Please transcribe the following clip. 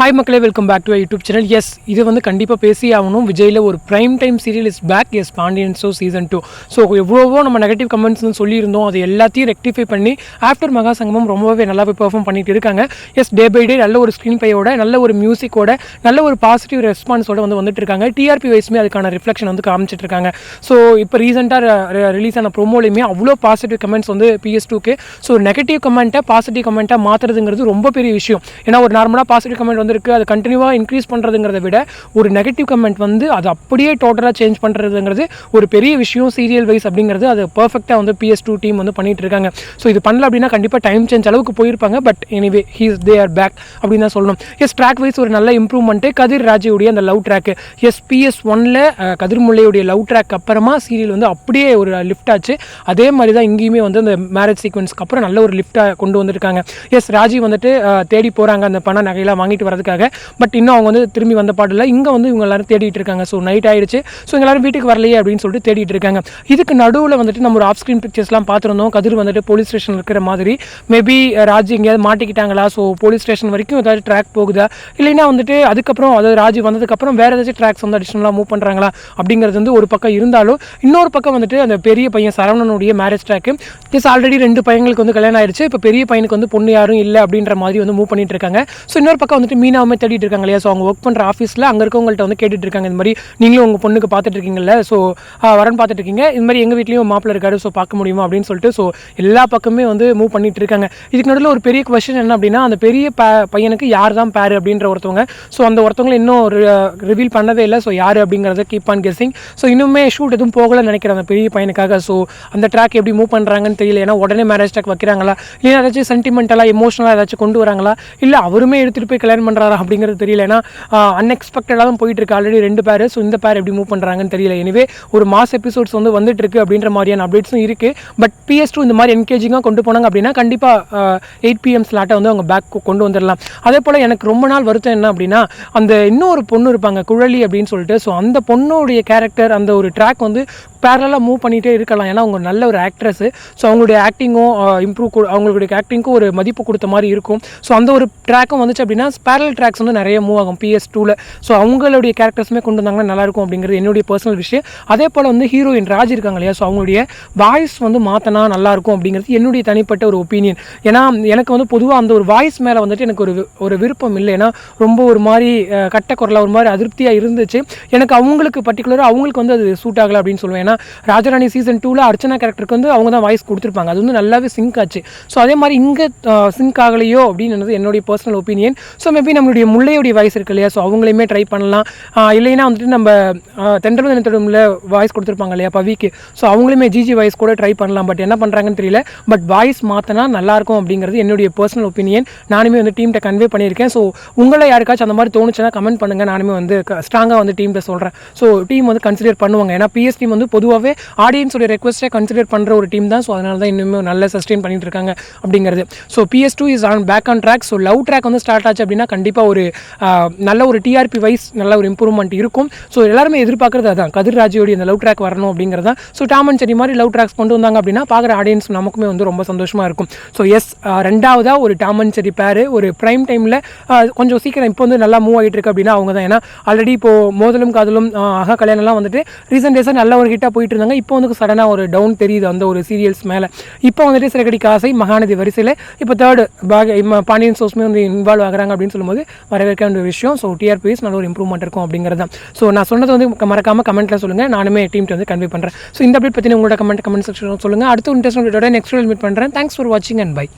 Hi மக்களே welcome back to YouTube channel yes இது வந்து கண்டிப்பாக பேசி ஆகணும். விஜயில் ஒரு prime time serial is back yes Pandian show season two so எவ்வளோவோ நம்ம நெகட்டிவ் கமெண்ட்ஸ்னு சொல்லியிருந்தோம். அது எல்லாத்தையும் ரெக்டிஃபை பண்ணி ஆஃப்டர் மகா சங்கமம் ரொம்பவே நல்லாவே பெர்ஃபார்ம் பண்ணிட்டு இருக்காங்க. எஸ் டே பை டே நல்ல ஒரு ஸ்க்ரீன் பையோட நல்ல ஒரு மியூசிக்கோட நல்ல ஒரு பாசிட்டிவ் ரெஸ்பான்ஸோட வந்து வந்துட்டு இருக்காங்க. டிஆர்பி வைஸ்மே அதுக்கான ரிஃப்ளெக்ஷன் வந்து காமிச்சிட்டு இருக்காங்க. ஸோ இப்போ ரீசெண்டாக ரிலீஸ் ஆன ப்ரோமோலையுமே அவ்வளோ பாசிட்டிவ் கமெண்ட்ஸ் வந்து பிஎஸ் டூக்கு ஸோ நெகட்டிவ் கமெண்ட்டை பாசிட்டிவ் கமெண்ட்டாக மாற்றுறதுங்கிறது ரொம்ப பெரிய விஷயம். ஏன்னா ஒரு நார்மலாக பாசிட்டிவ் கமெண்ட் வந்து வந்திருக்கு அது கண்டினியூவாக இன்க்ரீஸ் பண்ணுறதுங்கிறத விட ஒரு நெகட்டிவ் கமெண்ட் வந்து அது அப்படியே டோட்டலாக சேஞ்ச் பண்ணுறதுங்கிறது ஒரு பெரிய விஷயம் சீரியல் வைஸ் அப்படிங்கிறது அது பர்ஃபெக்டாக வந்து பிஎஸ் டூ டீம் வந்து பண்ணிட்டு இருக்காங்க. ஸோ இது பண்ணல அப்படின்னா கண்டிப்பாக டைம் சேஞ்ச் அளவுக்கு போயிருப்பாங்க. But anyway he's they are back அப்படின்னு தான் சொல்லணும். எஸ் ட்ராக் வைஸ் ஒரு நல்ல இம்ப்ரூவ்மெண்ட்டு கதிர் ராஜுடைய அந்த லவ் ட்ராக்கு எஸ் பிஎஸ் ஒனில் கதிர் முல்லையுடைய லவ் ட்ராக் அப்புறமா சீரியல் வந்து அப்படியே ஒரு லிஃப்ட் ஆச்சு. அதே மாதிரி தான் இங்கேயுமே வந்து அந்த மேரேஜ் சீக்வன்ஸ்க்கு அப்புறம் நல்ல ஒரு லிஃப்ட்டாக கொண்டு வந்திருக்காங்க. எஸ் ராஜி வந்துட்டு தேடி போகிறாங்க அந்த பண நகையெல்லாம் வாங்கிட்டு பண்ணுறதுக்காக பட் இன்னும் அவங்க வந்து திரும்பி வந்த பாடில்ல இங்கே வந்து இவங்க எல்லாரும் தேடிட்டு இருக்காங்க. ஸோ நைட் ஆயிடுச்சு. ஸோ எல்லாரும் வீட்டுக்கு வரலையே அப்படின்னு சொல்லிட்டு தேடிட்டு இருக்காங்க. இதுக்கு நடுவில் வந்துட்டு நம்ம ஒரு ஆஃப் ஸ்க்ரீன் பிக்சர்ஸ்லாம் பார்த்துருந்தோம். கதிர் வந்துட்டு போலீஸ் ஸ்டேஷன் இருக்கிற மாதிரி. மேபி ராஜி எங்கேயாவது மாட்டிக்கிட்டாங்களா? ஸோ போலீஸ் ஸ்டேஷன் வரைக்கும் ஏதாவது ட்ராக் போகுதா? இல்லைன்னா வந்துட்டு அதுக்கப்புறம் அதாவது ராஜி வந்ததுக்கப்புறம் வேறு ஏதாச்சும் ட்ராக்ஸ் வந்து அடிஷ்னலாக மூவ் பண்ணுறாங்களா அப்படிங்கிறது வந்து ஒரு பக்கம் இருந்தாலும் இன்னொரு பக்கம் வந்துட்டு அந்த பெரிய பையன் சரவணனுடைய மேரேஜ் ட்ராக்கு எஸ் ஆல்ரெடி ரெண்டு பையங்களுக்கு வந்து கல்யாணம் ஆயிடுச்சு. இப்போ பெரிய பையனுக்கு வந்து பொண்ணு யாரும் இல்லை அப்படின்ற மாதிரி வந்து மூவ் பண்ணிட்டு இருக்காங்க. ஸோ இன்னொரு பக்கம் வந்துட்டு மீனாவுமே தேடிட்டு இருக்காங்க இல்லையா? ஸோ அவங்க ஒர்க் பண்ணுற ஆஃபீஸில் அங்கே இருக்கவங்கள்ட்ட வந்து கேட்டுட்டு இருக்காங்க. இந்த மாதிரி நீங்களும் உங்கள் பொண்ணுக்கு பார்த்துட்டு இருக்கீங்கல்ல? ஸோ வரன் பார்த்துட்டு இருக்கீங்க. இந்த மாதிரி எங்கள் வீட்லேயும் மாப்பிள்ள இருக்காரு. ஸோ பார்க்க முடியுமா? அப்படின்னு சொல்லிட்டு ஸோ எல்லா பக்கமே வந்து மூவ் பண்ணிட்டு இருக்காங்க. இதுக்கு நடுவில் ஒரு பெரிய கொஸ்டின் என்ன அப்படின்னா அந்த பெரிய பையனுக்கு யார் தான் பேர் அப்படின்ற ஒருத்தவங்க. ஸோ அந்த ஒருத்தவங்களை இன்னும் ரிவீல் பண்ணவே இல்லை. ஸோ யார் அப்படிங்கிறத கீப் ஆன் கெஸிங் ஸோ இன்னுமே ஷூட் எதுவும் போகலன்னு நினைக்கிறேன் அந்த பெரிய பையனுக்காக. ஸோ அந்த ட்ராக் எப்படி மூவ் பண்ணுறாங்கன்னு தெரியல. ஏன்னா உடனே மேரேஜ் ட்ராக் வைக்கிறாங்களா? இல்லை ஏதாச்சும் சென்டிமெண்டலாக எமோஷனலாக ஏதாச்சும் கொண்டு வராங்களா? இல்லை அவருமே எடுத்துகிட்டு போய் கல்யாணம் பண்ணுறாரா அப்படிங்கிறது தெரியல. ஏன்னா அன்எக்ஸ்பெக்டடாக தான் போயிட்டு இருக்கு ஆல்ரெடி ரெண்டு பேர் ஸோ இந்த பேர் எப்படி மூவ் பண்ணுறாங்கன்னு தெரியல. எனவே ஒரு மாஸ் எபிசோட்ஸ் வந்து வந்துட்டு இருக்கு அப்படின்ற மாதிரியான அப்டேட்ஸும் இருக்குது பட் பிஎஸ் டூ இந்த மாதிரி என்கேஜிங்காக கொண்டு போனாங்க அப்படின்னா கண்டிப்பாக எயிட் பிஎம் ஸ்லாட்டை வந்து அவங்க பேக் கொண்டு வந்துடலாம் அதே போல் எனக்கு ரொம்ப நாள் வருத்தம் என்ன அப்படின்னா அந்த இன்னொரு பொண்ணு இருப்பாங்க குழலி அப்படின்னு சொல்லிட்டு. ஸோ அந்த பொண்ணுடைய கேரக்டர் அந்த ஒரு ட்ராக் வந்து பேரலாக மூவ் பண்ணிகிட்டே இருக்கலாம். ஏன்னா அவங்க நல்ல ஒரு ஆக்ட்ரஸ் ஸோ அவங்களுடைய ஆக்டிங்கும் இம்ப்ரூவ் அவங்களுடைய ஆக்டிங்க்கும் ஒரு மதிப்பு கொடுத்த மாதிரி இருக்கும். ஸோ அந்த ஒரு ட்ராக்கும் வந்துச்சு அப்படின்னா பேரல் ட்ராக்ஸ் வந்து நிறைய மூவ் ஆகும். பிஎஸ் டூவில் ஸோ அவங்களுடைய கேரக்டர்ஸுமே கொண்டு வந்தாங்கன்னா நல்லாயிருக்கும் அப்படிங்கிறது என்னுடைய பர்சனல் விஷயம். அதே போல் வந்து ஹீரோயின் ராஜ் இருக்காங்க இல்லையா? ஸோ அவங்களுடைய வாய்ஸ் வந்து மாற்றினா நல்லாயிருக்கும் அப்படிங்கிறது என்னுடைய தனிப்பட்ட ஒரு ஒப்பீனியன் ஏன்னா எனக்கு வந்து பொதுவாக அந்த ஒரு வாய்ஸ் மேலே வந்துட்டு எனக்கு ஒரு ஒரு விருப்பம் இல்லை. ஏன்னா ரொம்ப ஒரு மாதிரி கட்ட குரலாக ஒரு மாதிரி அதிருப்தியாக இருந்துச்சு. எனக்கு அவங்களுக்கு பர்டிகுலராக அவங்களுக்கு வந்து அது சூட் ஆகலை அப்படின்னு சொல்லுவேன். ஏன்னா ராஜராணி சீசன் டூவில் அர்ச்சனா கேரக்டருக்கு வந்து அவங்க தான் வாய்ஸ் கொடுத்துருப்பாங்க. அது வந்து நல்லாவே சிங்க் ஆச்சு. ஸோ அதே மாதிரி இங்கே சிங்க் ஆகலையோ அப்படின்னு என்னுடைய பர்சனல் ஒப்பீனியன் ஸோ மேபி நம்மளுடைய முல்லையுடைய வாய்ஸ் இருக்கு இல்லையா? ஸோ அவங்களையுமே ட்ரை பண்ணலாம். இல்லைன்னா வந்துட்டு நம்ம தென்றல் தினத்தோடமில் வாய்ஸ் கொடுத்துருப்பாங்க இல்லையா? பவிக்கு ஸோ அவங்களுமே ஜிஜி வாய்ஸ் கூட ட்ரை பண்ணலாம். பட் என்ன பண்ணுறாங்கன்னு தெரியல. பட் வாய்ஸ் மாற்றினா நல்லாயிருக்கும் அப்படிங்கிறது என்னுடைய பர்சனல் ஒப்பீனியன் நானுமே வந்து டீம்கிட்ட கன்வே பண்ணியிருக்கேன். ஸோ உங்களை யாருக்காச்சும் அந்த மாதிரி தோணுச்சுன்னா கமெண்ட் பண்ணுங்கள் நானுமே வந்து ஸ்ட்ராங்காக வந்து டீம்கிட்ட சொல்கிறேன் ஸோ டீம் வந்து கன்சிடர் பண்ணுவாங்க. ஏன்னா பிஎஸ் டீம் வந்து பொதுவாகவே ஆடியன்ஸோட ரெக்வஸ்ட்டை கன்சிடர் பண்ணுற ஒரு டீம் தான். ஸோ அதனால தான் இன்னுமே நல்லா சஸ்டெயின் பண்ணிட்டு இருக்காங்க அப்படிங்கிறது. So PS two is on back on track so love track வந்து ஸ்டார்ட் ஆச்சு அப்படின்னா கண்டிப்பாக ஒரு நல்ல ஒரு டிஆர்பி வைஸ் நல்ல ஒரு இம்ப்ரூவ்மெண்ட் இருக்கும். ஸோ எல்லாருமே எதிர்பார்க்குறது அதான். கதிர் ராஜியோடைய இந்த லவ் ட்ராக் வரணும் அப்படிங்கிறதா ஸோ டாம் அண்ட் செடி மாதிரி லவ் ட்ராக்ஸ் கொண்டு வந்தாங்க அப்படின்னா பார்க்குற ஆடியன்ஸ் நமக்குமே வந்து ரொம்ப சந்தோஷமாக இருக்கும். ஸோ எஸ் ரெண்டாவதாக ஒரு டாம் அண்ட் செடி பேர் ஒரு ப்ரைம் டைமில் கொஞ்சம் சீக்கிரம் இப்போ வந்து நல்லா மூவ் ஆகிட்டு இருக்கு அப்படின்னா அவங்க தான் ஏன்னா ஆல்ரெடி இப்போது மோதலும் காதலும் ஆஹ், அகா கல்யாணம்லாம் வந்துட்டு ரீசெண்ட் டேஸாக நல்ல ஒரு சூப்பராக போயிட்டு இருந்தாங்க இப்போ வந்து சடனாக ஒரு டவுன் தெரியுது அந்த ஒரு சீரியல்ஸ் மேலே. இப்போ வந்துட்டு சிறகடிக்க ஆசை மகாநதி வரிசையில் இப்போ தேர்டு பாக பாண்டியன் சோர்ஸ்மே வந்து இன்வால்வ் ஆகுறாங்க அப்படின்னு சொல்லும்போது வரவேற்க வேண்டிய விஷயம். ஸோ டிஆர்பிஎஸ் நல்ல ஒரு இம்ப்ரூவ்மெண்ட் இருக்கும் அப்படிங்கிறது தான். ஸோ நான் சொன்னது வந்து மறக்காம கமெண்ட்டில் சொல்லுங்கள் நானுமே டீம்ட்டு வந்து கன்வே பண்ணுறேன் ஸோ இந்த அப்டேட் பற்றி உங்களோட கமெண்ட் கமெண்ட் செக்ஷன் சொல்லுங்கள் அடுத்த இன்ட்ரெஸ்ட் நெக்ஸ்ட் மீட் பண்ணுறேன் தேங்க்ஸ் ஃபார் வாட்சிங் அண்ட் பை